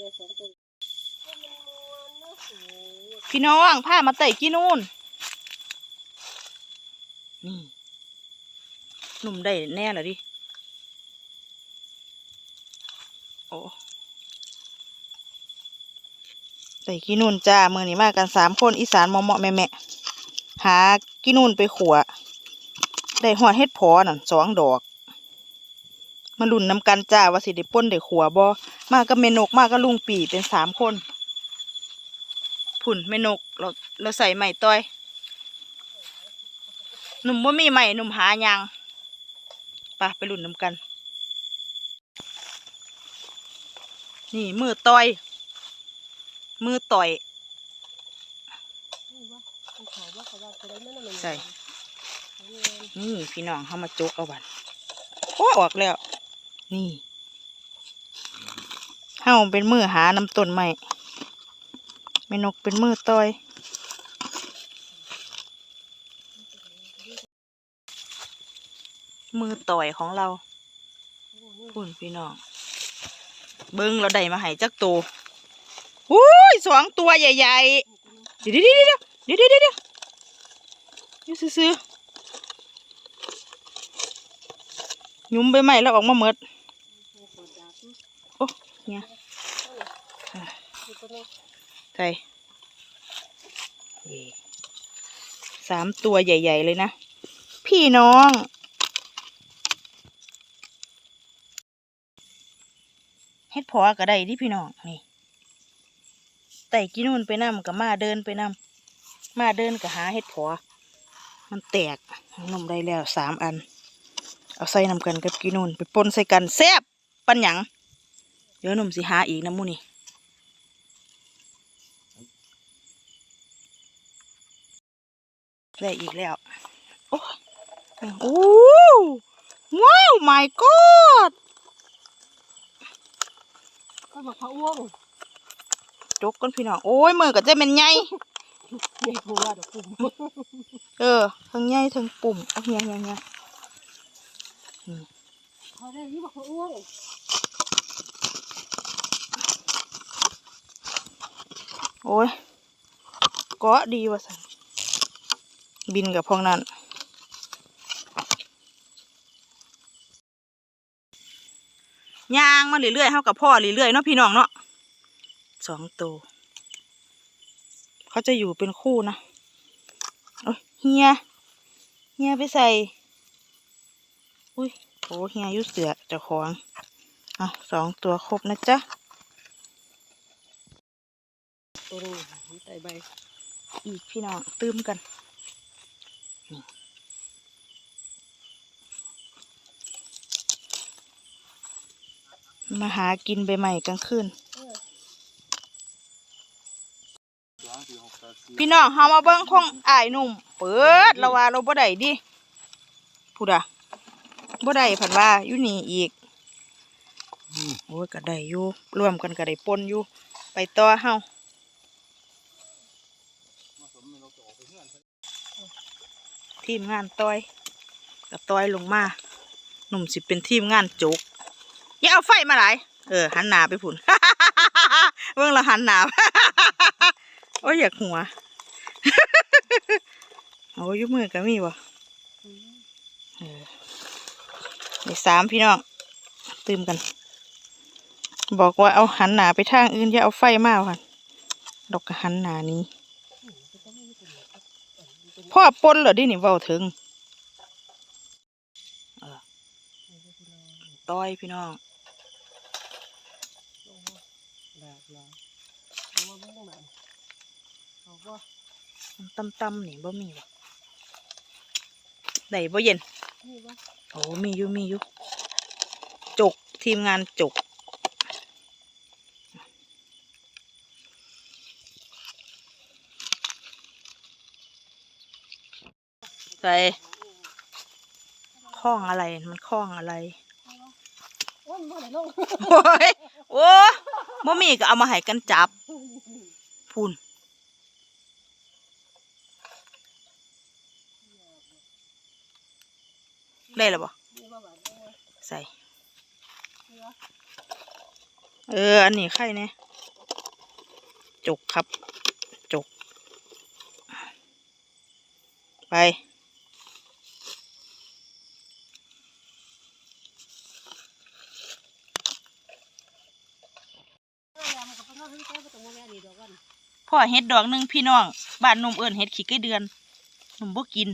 เลยสองตัวพี่น้องพามาไต่กี่นู่นนี่หนุ่มได้แน่เหรอดิ โอ้ไต่กี่นู่นจ้าเมือนี้มากันสามคนอีสานเหมาะแม่แม่หากี่นู่นไปขัวได้หอดเฮ็ดพอน่ะสองดอก มาลุ่นนำกันจ้าว่าสิได้ป้นได้ขัวบ่มากับเมนกมากับลุงปีเป็นสามคนผุ่นแม่นกเราเราใส่ใหม่ต้อย หนุ่มว่ามีใหม่หนุ่มหายังไปไปลุ่นน้ำกัน นี่มือต้อย มือต่อย ใส่ นี่พี่น้องเข้ามาจุกเอาบันโอ้ออกแล้ว นี่เฮาเป็นมือหาน้ำต้นใหม่แม่นกเป็นมือต้อย มือต่อยของเราพุ่นพี่น้อง เบิ้งเราได้มาให้จักตัวอุ้ยสองตัวใหญ่ๆ เดี๋ยวเดี๋ยวเดี๋ยวเดี๋ยวเดี๋ยวเดี๋ยวเดี๋ยวซื้อยุ้มไปใหม่แล้วออกมาเมด เนี่ยใส่สามตัวใหญ่ ๆ เลยนะ พี่น้อง เฮ็ดพอก็ได้ดิพี่น้อง นี่ไต่กินนู่นไปนำกับมาเดินไปนำมาเดินกับหาเฮ็ดพอมันแตกนมได้แล้วสามอัน เอาใส่นำกันกับกินนู่นไปปนใส่กันแซ่บปันหยัง เดี๋ยวหนุ่มสิหาอีกนะหมูนี่ได้อีกแล้ว โอ้โอ้ว้าว my god ก็บอกพระอ้วงจกก้นพี่น้อง โอ้ยมือก็จะเป็นไงใหญ่หัวดอกปุ่ม เออทั้งไงทั้งปุ่มเอาเฮียเฮียเฮียเขาได้ยี่บอกพระอ้วง โอ้ยเกาะดีว่ะสันบินกับพวกนั้นย่างมาเรื่อยๆเท่ากับพ่อเรื่อยๆเนาะพี่น้องเนาะสองตัวเขาจะอยู่เป็นคู่นะโอ้ยเฮียเฮียไปใส่อุ้ยโอ้เฮียยุ่เสือจ้าของอะสองตัวครบนะจ๊ะ ตัวนึงใส่ใบ อีกพี่น้องตื้มกันนี่มาหากินใบใหม่กลางคืนพี่น้องเฮามาเบิ้งของอ้ายหนุ่ม เปิดเราว่าเราบ่ได้ดิพูดอะบ่ได้ผันว่าอยู่นี่อีกอืมโอ้ยก็ได้อยู่รวมกันก็ได้ปนอยู่ ไปต่อเฮา ทีมงานต้อยกับต้อยลงมาหนุ่มสิเป็นทีมงานจุกอย่าเอาไฟมาหลายเออหันหนาไปผุนเบิ่งเราหันหนาโอ้ยอยากหัวโอ้ยมือก็มีวะเออในสามพี่น้องตื่มกัน บอกว่าเอาหันหนาไปทางอื่นอย่าเอาไฟมาค่ะดอกก็หันหนานี้ พ่อปนเหรอดินี่เว้าถึงเออต้อยพี่น้องแบบลาเอาว่าไม่ต้องแบบเอาว่าตำตำๆนี่บ่มีวะได้บ่เย็นนี่วะโอ้มีอยู่มีอยู่จกทีมงานจก ใส่คล้องอะไร มันคล้องอะไร โอ้ยมันไหนลงโอ้ยโอ้บ่มีก็เอามาให้กันจับพูนได้แล้วบ่นี่ว่าแบบนี้ใส่นี่วะเออ อันนี้ไข่เนี่ยเจกครับ จก ไป เออมันก็เป็นว่าเฮ้ยแกบ่ต้องมาแม่นี่ดอกกัน พ่อเห็ดดอกหนึ่งพี่น้องบ้านนุ่มเอิญเห็ดขี้ไก่เดือนนุ่มบ่กิน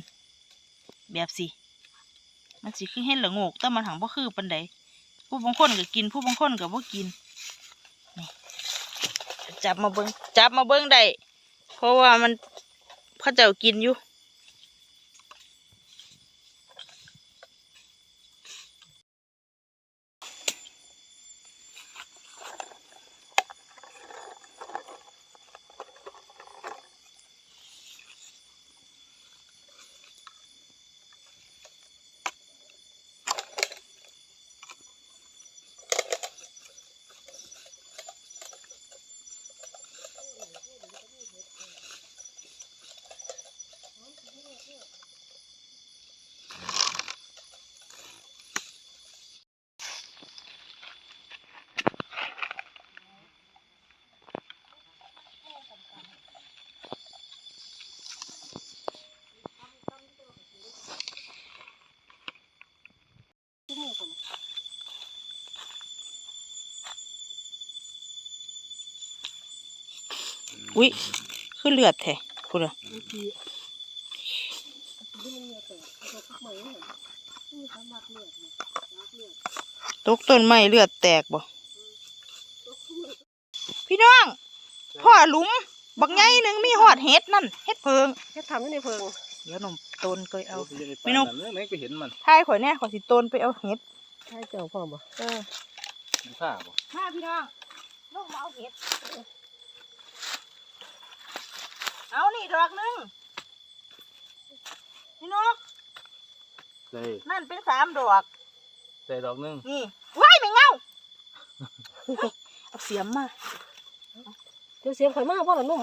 แบบสิมันสิคือเห็ดละโงกแต่มันหังบ่คือปันใดผู้บางคนก็กิน ผู้บางคนก็บ่กินจับมาเบิ่งจับมาเบิ้งได้เพราะว่ามันเขาเจ้ากินอยู่ อุ้ยคือเลือดแท้คุณอะบางทีที่มันเลือดแต่เอาไปพักใหม่เนี่ยนี่สามารถเลือดเนี่ยรักเลือดตกต้นไม้เลือดแตกบ่ตกขึ้นมาพี่น้องพ่อหลุมบักไงหนึ่งมีหอดเห็ดนั่นเห็ดเพิงแค่ทำให้ในเพิงเดี๋ยวหนมต้นก็เอาไม่ไม่นุ๊กเนื้อไหนก็เห็นมันทายข่อยแน่ข่อยสิต้นไปเอาเห็ดใช่เจ้าพ่อบ่เออดูผ้าบ่มาพี่น้องลงมาเอาเห็ด เอานี่ดอกหนึงพี่นกใส่นั่นเป็นสามดอก ใส่ดอกหนึงนี่ว้ายไม่เงาเอาเสียมมาเดี๋ยวเสียงข่อยมากพ่อละนุ่ม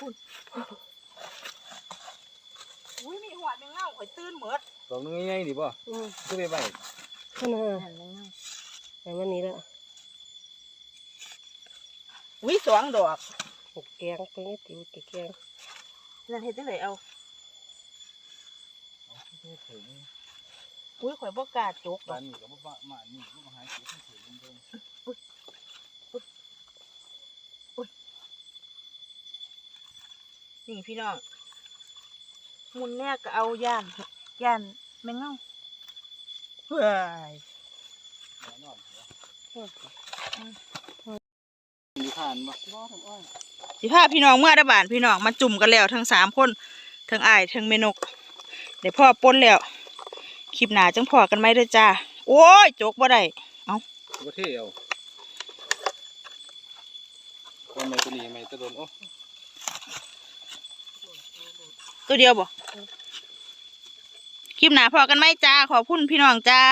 อุ้ยมีหัวไม่เงาข่อยตื่นเหมือดดอกหนึงง่ายๆดิบ่อืมก็ไปใบนั่นน่ะนั่นไม่เงาแต่วันนี้ละอุ้ยสองดอก หกแกงเป็นไงติ๋วติแกง นั่นเห็ดจังไดเอาถึงอุ้ยข่อยบ่กล้าจกดบ้าอนกนี้ก็บ่มามานี่ก็มาหาเก็บให้ถึงเบิ่งนี่พี่น้องมุนแน่ก็เอาย่านย่านไม่เงาเฮ้ยแน่นอนเหรอมี ผ่านบ่บ่ทำอ้อยสิพาพี่น้องเมื่อได้บานพี่น้องมาจุ่มกันแล้วทั้งสามคนทั้งอ้ายทั้งเมนก เดี๋ยวพ่อปนแล้วคลิปหนาจังพอกันไหมเด้อจ้า โอ้ยจกบ่ได้บ่เท่เอาตัวใหม่ตัวนี้ใหม่ตัวโดนโอ้ตัวเดียวบ่คลิปหนาพอกันไหมจ้า ขอบคุณพี่น้องจ้า